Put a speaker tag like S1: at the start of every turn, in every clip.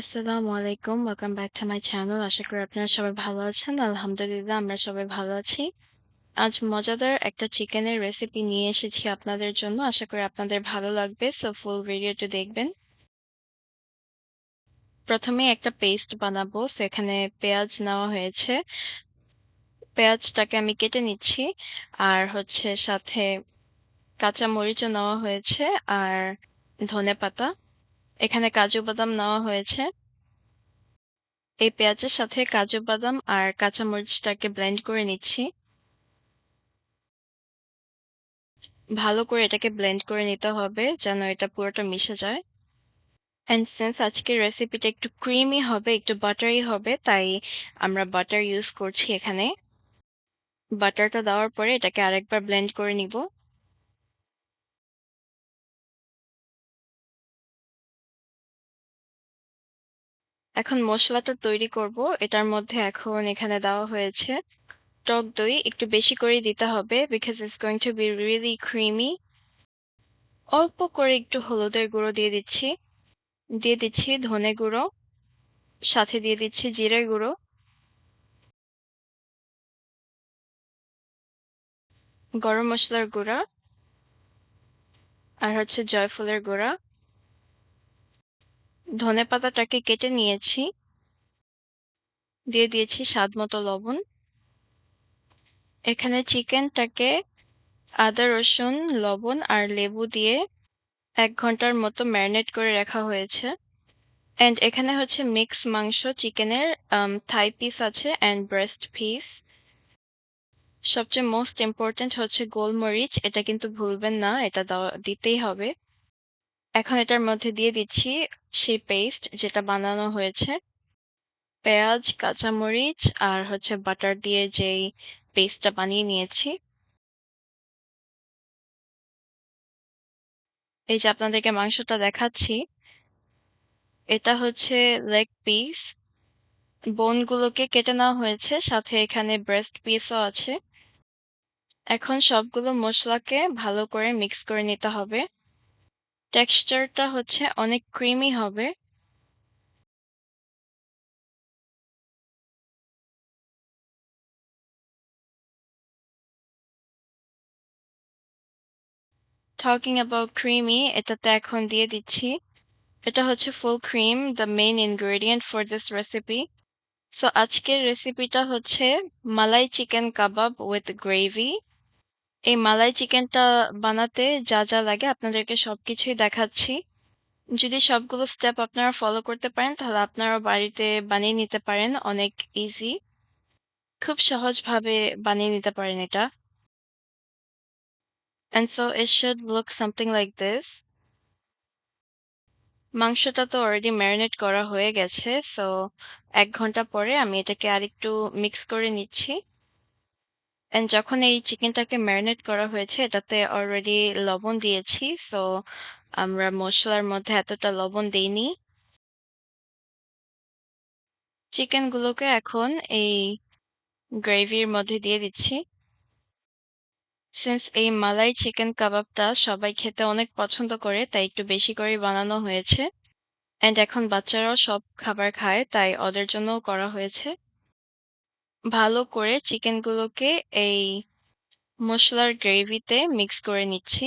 S1: আসসালামু আলাইকুম। Welcome back to my channel. আশা করি আপনারা সবাই ভালো আছেন। আলহামদুলিল্লাহ, আমরা সবাই ভালো আছি। আজ মজাদার একটা চিকেনের রেসিপি নিয়ে এসেছি আপনাদের জন্য। আশা করি আপনাদের ভালো লাগবে। সো ফুল ভিডিওটি দেখবেন। প্রথমে একটা পেস্ট বানাবো। সেখানে পেঁয়াজ নেওয়া হয়েছে। পেঁয়াজটাকে আমি কেটে নিচ্ছি। আর হচ্ছে সাথে কাঁচা মরিচও নেওয়া হয়েছে আর ধনেপাতা। এখানে কাজু বাদাম নেওয়া হয়েছে। এই পেঁয়াজের সাথে কাজু বাদাম আর কাঁচা মরিচটাকে ব্লেন্ড করে নিচ্ছি। ভালো করে এটাকে ব্লেন্ড করে নিতে হবে যেন এটা পুরোটা মিশে যায়। অ্যান্ড সিন্স আজকের রেসিপিটা একটু ক্রিমি হবে, একটু বাটারি হবে তাই আমরা বাটার ইউজ করছি এখানে। বাটারটা দেওয়ার পরে এটাকে আরেকবার ব্লেন্ড করে নিব। এখন মশলাটা তৈরি করব। এটার মধ্যে এখন এখানে দেওয়া হয়েছে টক দই। একটু বেশি করে দিতে হবে because it's going to be really creamy অল্প করে একটু হলুদের গুঁড়ো দিয়ে দিচ্ছি। দিয়ে দিচ্ছি ধনে গুঁড়ো। সাথে দিয়ে দিচ্ছি জিরে গুঁড়ো। গরম মশলার গুঁড়া। আর হচ্ছে জয়ফলের গুঁড়া। ধনে পাতাটাকে কেটে নিয়েছি। দিয়ে দিয়েছি স্বাদ মতো লবণ। এখানে চিকেনটাকে আদা, রসুন, লবণ আর লেবু দিয়ে এক ঘণ্টার মতো ম্যারিনেট করে রাখা হয়েছে। অ্যান্ড এখানে হচ্ছে মিক্স মাংস, চিকেনের থাই পিস আছে অ্যান্ড ব্রেস্ট পিস সবচেয়ে মোস্ট ইম্পর্ট্যান্ট হচ্ছে গোলমরিচ, এটা কিন্তু ভুলবেন না, এটা দিতেই হবে। এখন এটার মধ্যে দিয়ে দিচ্ছি সেই পেস্ট যেটা বানানো হয়েছে। পেঁয়াজ, কাঁচামরিচ আর হচ্ছে বাটার দিয়ে যেই পেস্টটা বানিয়ে নিয়েছি। এই যে আপনাদেরকে মাংসটা দেখাচ্ছি, এটা হচ্ছে লেগ পিস বোনগুলোকে কেটে নেওয়া হয়েছে, সাথে এখানে ব্রেস্ট পিসও আছে। এখন সবগুলো মশলাকে ভালো করে মিক্স করে নিতে হবে। টেক্সচারটা হচ্ছে অনেক ক্রিমি হবে। টকিং অ্যাবাউট ক্রিমি এটাতে এখন দিয়ে দিচ্ছি। এটা হচ্ছে full cream the main ingredient for this recipe so আজকের রেসিপিটা হচ্ছে malai chicken kebab with gravy এই মালাই চিকেনটা বানাতে যা যা লাগে আপনাদেরকে সব কিছুই দেখাচ্ছি। যদি সবগুলো স্টেপ আপনারা ফলো করতে পারেন, তাহলে আপনারা বাড়িতে বানিয়ে নিতে পারেন, অনেক ইজি খুব সহজভাবে বানিয়ে নিতে পারেন এটা। And so it should look something like this মাংসটা তো অলরেডি ম্যারিনেট করা হয়ে গেছে সো এক ঘণ্টা পরে আমি এটাকে আরেকটু মিক্স করে নিচ্ছি। অ্যান্ড যখন এই চিকেনটাকে ম্যারিনেট করা হয়েছে, এটাতে অলরেডি লবণ দিয়েছি সো আমরা মশলার মধ্যে এতটা লবণ দিইনি। চিকেনগুলোকে এখন এই গ্রেভির মধ্যে দিয়ে দিচ্ছি। সিন্স এই মালাই চিকেন কাবাবটা সবাই খেতে অনেক পছন্দ করে, তাই একটু বেশি করে বানানো হয়েছে। অ্যান্ড এখন বাচ্চারাও সব খাবার খায়, তাই ওদের জন্যও করা হয়েছে। ভালো করে চিকেনগুলোকে এই মশলার গ্রেভিতে মিক্স করে নিচ্ছি।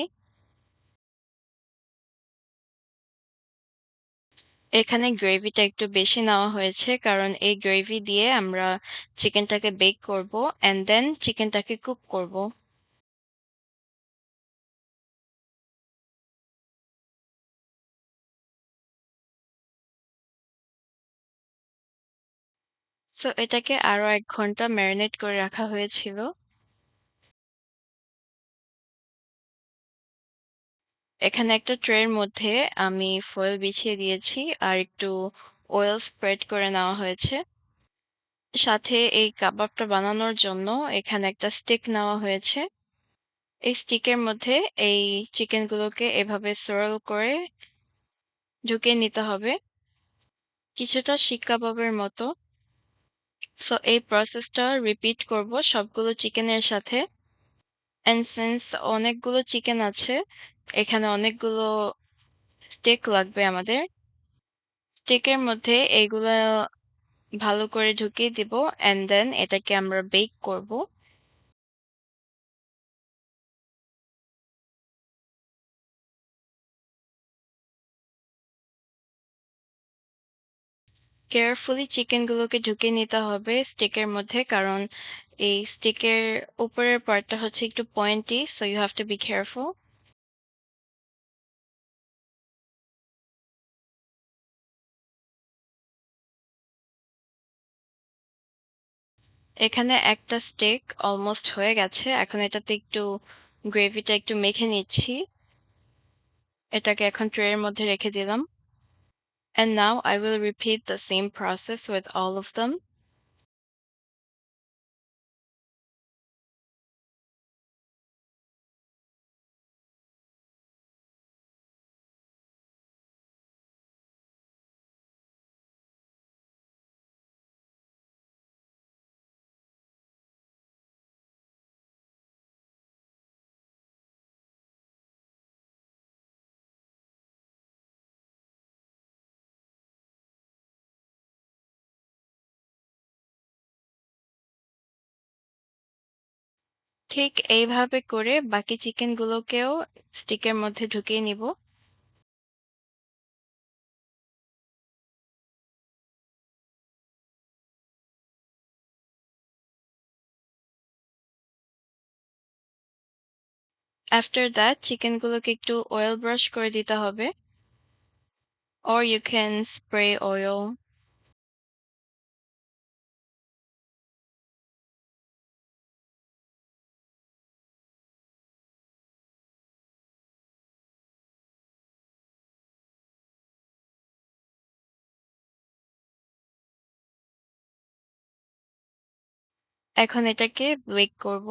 S1: এখানে গ্রেভিটা একটু বেশি নেওয়া হয়েছে কারণ এই গ্রেভি দিয়ে আমরা চিকেনটাকে বেক করব অ্যান্ড দেন চিকেনটাকে কুক করব। সো এটাকে আরও এক ঘণ্টা ম্যারিনেট করে রাখা হয়েছিল। এখানে একটা ট্রের মধ্যে আমি ফয়েল বিছিয়ে দিয়েছি আর একটু অয়েল স্প্রেড করে নেওয়া হয়েছে। সাথে এই কাবাবটা বানানোর জন্য এখানে একটা স্টিক নেওয়া হয়েছে। এই স্টিকের মধ্যে এই চিকেনগুলোকে এভাবে সোরল করে ঢুকিয়ে নিতে হবে। কিছুটা শিক কাবাবের মতো। সো এই প্রসেসটা রিপিট করব সবগুলো চিকেনের সাথে. অ্যান্ড সিন্স অনেকগুলো চিকেন আছে, এখানে অনেকগুলো স্টেক লাগবে আমাদের. স্টেকের মধ্যে এইগুলো ভালো করে ঢুকিয়ে দিব অ্যান্ড দেন এটাকে আমরা বেক করব. কেয়ারফুলি চিকেনগুলোকে ঢুকিয়ে নিতে হবে স্টিকের মধ্যে, কারণ এই স্টিকের উপরের পার্টটা হচ্ছে একটু pointy so you have to be careful এখানে একটা স্টেক অলমোস্ট হয়ে গেছে, এখন এটাতে একটু গ্রেভিটা একটু মেখে নিচ্ছি। এটাকে এখন ট্রের মধ্যে রেখে দিলাম। And now I will repeat the same process with all of them. ঠিক এইভাবে করে বাকি চিকেনগুলোকেও স্টিকের মধ্যে ঢুকিয়ে নিব। আফটার দ্যাট চিকেনগুলোকে একটু অয়েল ব্রাশ করে দিতে হবে। Or you can spray oil. এখন এটাকে বেক করব।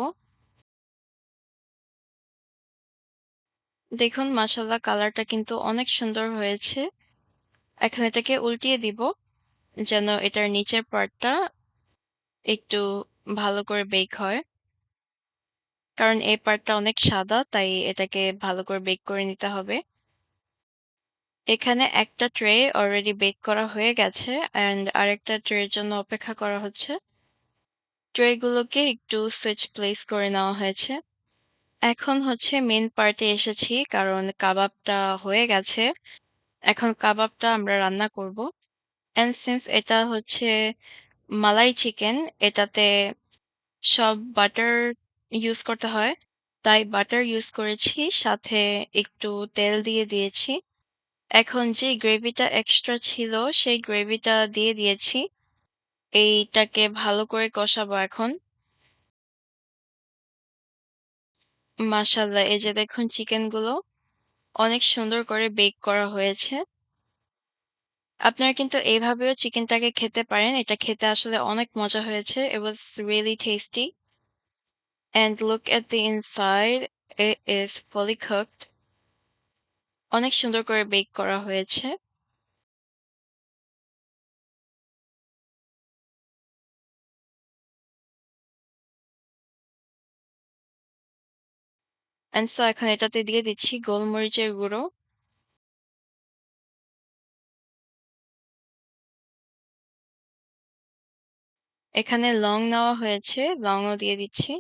S1: দেখুন মাসাল্লাহ কালারটা কিন্তু অনেক সুন্দর হয়েছে। এখন এটাকে উল্টিয়ে দিব, যেন এটার নিচের পার্টটা একটু ভালো করে বেক হয়। কারণ এই পার্টটা অনেক সাদা, তাই এটাকে ভালো করে বেক করে নিতে হবে। এখানে একটা ট্রে অলরেডি বেক করা হয়ে গেছে অ্যান্ড আরেকটা ট্রের জন্য অপেক্ষা করা হচ্ছে। ট্রেগুলোকে একটু সুইচ প্লেস করে নেওয়া হয়েছে। এখন হচ্ছে মেন পার্টে এসেছি, কারণ কাবাবটা হয়ে গেছে। এখন কাবাবটা আমরা রান্না করব। অ্যান্ড সিন্স এটা হচ্ছে মালাই চিকেন এটাতে সব বাটার ইউজ করতে হয়। তাই বাটার ইউজ করেছি, সাথে একটু তেল দিয়ে দিয়েছি। এখন যে গ্রেভিটা এক্সট্রা ছিল, সেই গ্রেভিটা দিয়ে দিয়েছি। এইটাকে ভালো করে কষাবো এখন। মাশাল্লাহ এই যে দেখুন চিকেনগুলো, অনেক সুন্দর করে বেক করা হয়েছে। আপনারা কিন্তু এইভাবেও চিকেনটাকে খেতে পারেন। এটা খেতে আসলে অনেক মজা হয়েছে। It was really tasty. And look at the inside. It is fully cooked. অনেক সুন্দর করে বেক করা হয়েছে। অ্যান্ড সো এখন এটাতে দিয়ে দিচ্ছি গোলমরিচের গুঁড়ো এখানে লং নেওয়া হয়েছে লংও দিয়ে দিচ্ছি।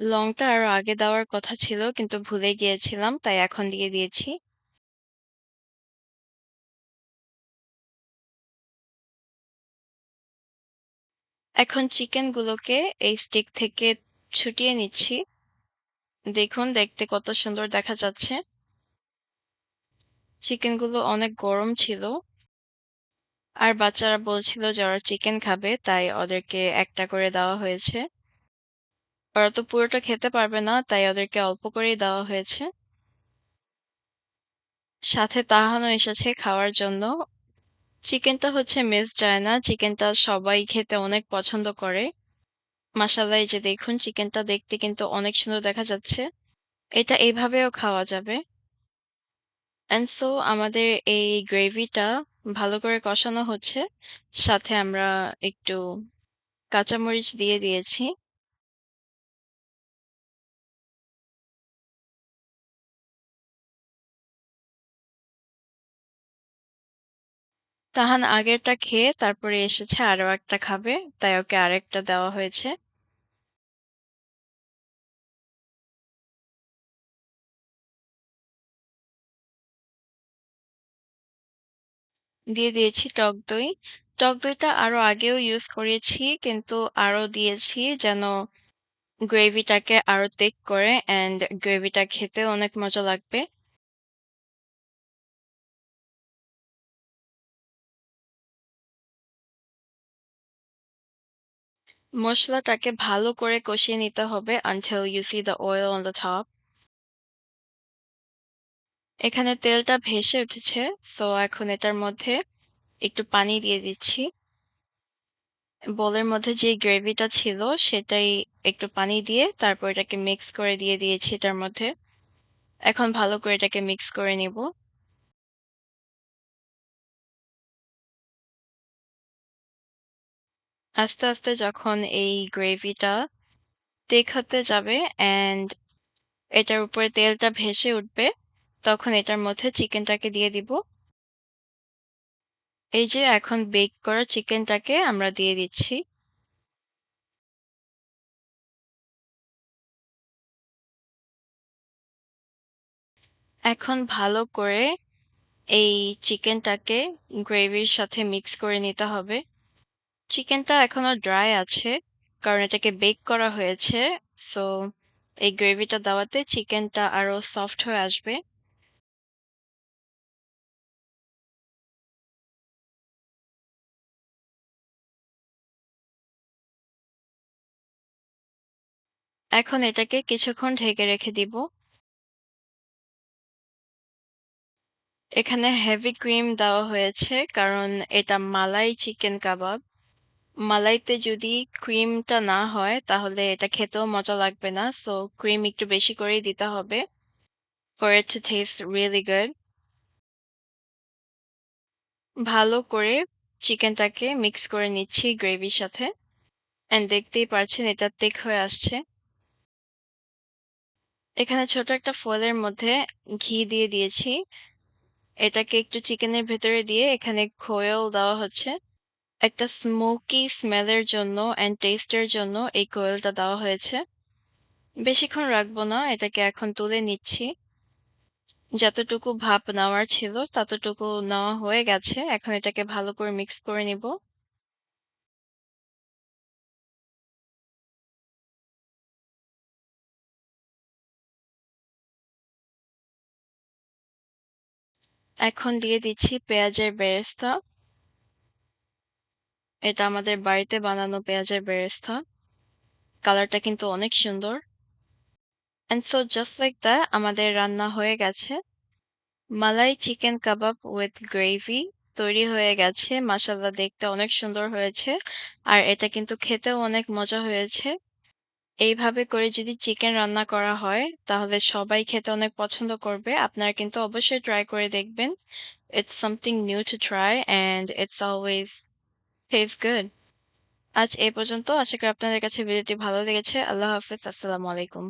S1: লংটা আরও আগে দেওয়ার কথা ছিল, কিন্তু ভুলে গিয়েছিলাম, তাই এখন দিয়ে দিয়েছি। এখন চিকেনগুলোকে এই স্টিক থেকে ছুটিয়ে নিচ্ছি। দেখুন, দেখতে কত সুন্দর দেখা যাচ্ছে। চিকেনগুলো অনেক গরম ছিল। আর বাচ্চারা বলছিল যে ওরা চিকেন খাবে, তাই ওদেরকে একটা করে দেওয়া হয়েছে। ওরা তো পুরোটা খেতে পারবে না, তাই ওদেরকে অল্প করেই দেওয়া হয়েছে। সাথে তাহানো এসেছে খাওয়ার জন্য। চিকেনটা হচ্ছে মিস যায় না চিকেনটা সবাই খেতে অনেক পছন্দ করে। মাসাল্লাহ এই যে দেখুন চিকেনটা দেখতে কিন্তু অনেক সুন্দর দেখা যাচ্ছে। এটা এইভাবেও খাওয়া যাবে। অ্যান্ড সো আমাদের এই গ্রেভিটা ভালো করে কষানো হচ্ছে। সাথে আমরা একটু কাঁচামরিচ দিয়ে দিয়েছি। তাহান আগেরটা খেয়ে তারপরে এসেছে আরও একটা খাবে, তাই ওকে আরেকটা দেওয়া হয়েছে। দিয়ে দিয়েছি টক দই। টক দইটা আরও আগেও ইউজ করেছি, কিন্তু আরও দিয়েছি যেন গ্রেভিটাকে আরও thick করে অ্যান্ড গ্রেভিটা খেতেও অনেক মজা লাগবে। মশলাটাকে ভালো করে কষিয়ে নিতে হবে until you see the oil on the top. এখানে তেলটা ভেসে উঠেছে। সো এখন এটার মধ্যে একটু পানি দিয়ে দিচ্ছি। বোলের মধ্যে যে গ্রেভিটা ছিল সেটাই একটু পানি দিয়ে তারপর এটাকে মিক্স করে দিয়ে দিয়েছি এটার মধ্যে। এখন ভালো করে এটাকে মিক্স করে নিব। আস্তে, আস্তে যখন এই গ্রেভিটা thick হতে যাবে অ্যান্ড এটার উপরে তেলটা ভেসে উঠবে, তখন এটার মধ্যে চিকেনটাকে দিয়ে দিব। এই যে এখন বেক করা চিকেনটাকে আমরা দিয়ে দিচ্ছি। এখন ভালো করে এই চিকেনটাকে গ্রেভির সাথে মিক্স করে নিতে হবে। চিকেনটা এখনও ড্রাই আছে, কারণ এটাকে বেক করা হয়েছে। সো এই গ্রেভিটা দেওয়াতে চিকেনটা আরও সফট হয়ে আসবে। এখন এটাকে কিছুক্ষণ ঢেকে রেখে দিব। এখানে হেভি ক্রিম দেওয়া হয়েছে, কারণ এটা মালাই চিকেন কাবাব। মালাইতে যদি ক্রিমটা না হয়, তাহলে এটা খেতেও মজা লাগবে না। সো ক্রিম একটু বেশি করেই দিতে হবে। for it to taste really good. ভালো করে চিকেনটাকে মিক্স করে নিচ্ছি গ্রেভির সাথে। অ্যান্ড দেখতেই পারছেন এটা thick হয়ে আসছে। এখানে ছোট একটা ফয়েলের মধ্যে ঘি দিয়ে দিয়েছি। এটাকে একটু চিকেনের ভেতরে দিয়ে এখানে খোয়েল দেওয়া হচ্ছে। একটা স্মোকি স্মেলের জন্য অ্যান্ড টেস্টের জন্য এই কোয়েলটা দেওয়া হয়েছে। বেশিক্ষণ রাখব না, এটাকে এখন তুলে নিচ্ছি। যতটুকু ভাপ নেওয়ার ছিল ততটুকু নেওয়া হয়ে গেছে। এখন এটাকে ভালো করে মিক্স করে নিব। এখন দিয়ে দিচ্ছি পেঁয়াজের বেরেস্তা। এটা আমাদের বাড়িতে বানানো পেঁয়াজের বেরেস্তা। কালারটা কিন্তু অনেক সুন্দর। And so just like that আমাদের রান্না হয়ে গেছে। Malai chicken kebab with gravy তৈরি হয়ে গেছে। মাশাআল্লাহ, দেখতে অনেক সুন্দর হয়েছে। আর এটা কিন্তু খেতেও অনেক মজা হয়েছে। এইভাবে করে যদি চিকেন রান্না করা হয়, তাহলে সবাই খেতে অনেক পছন্দ করবে। আপনারা কিন্তু অবশ্যই ট্রাই করে দেখবেন। It's something new to try and it's always tastes good আজ এ পর্যন্ত। আশা করি আপনাদের কাছে ভিডিওটি ভালো লেগেছে। আল্লাহ হাফিজ আসসালামু আলাইকুম।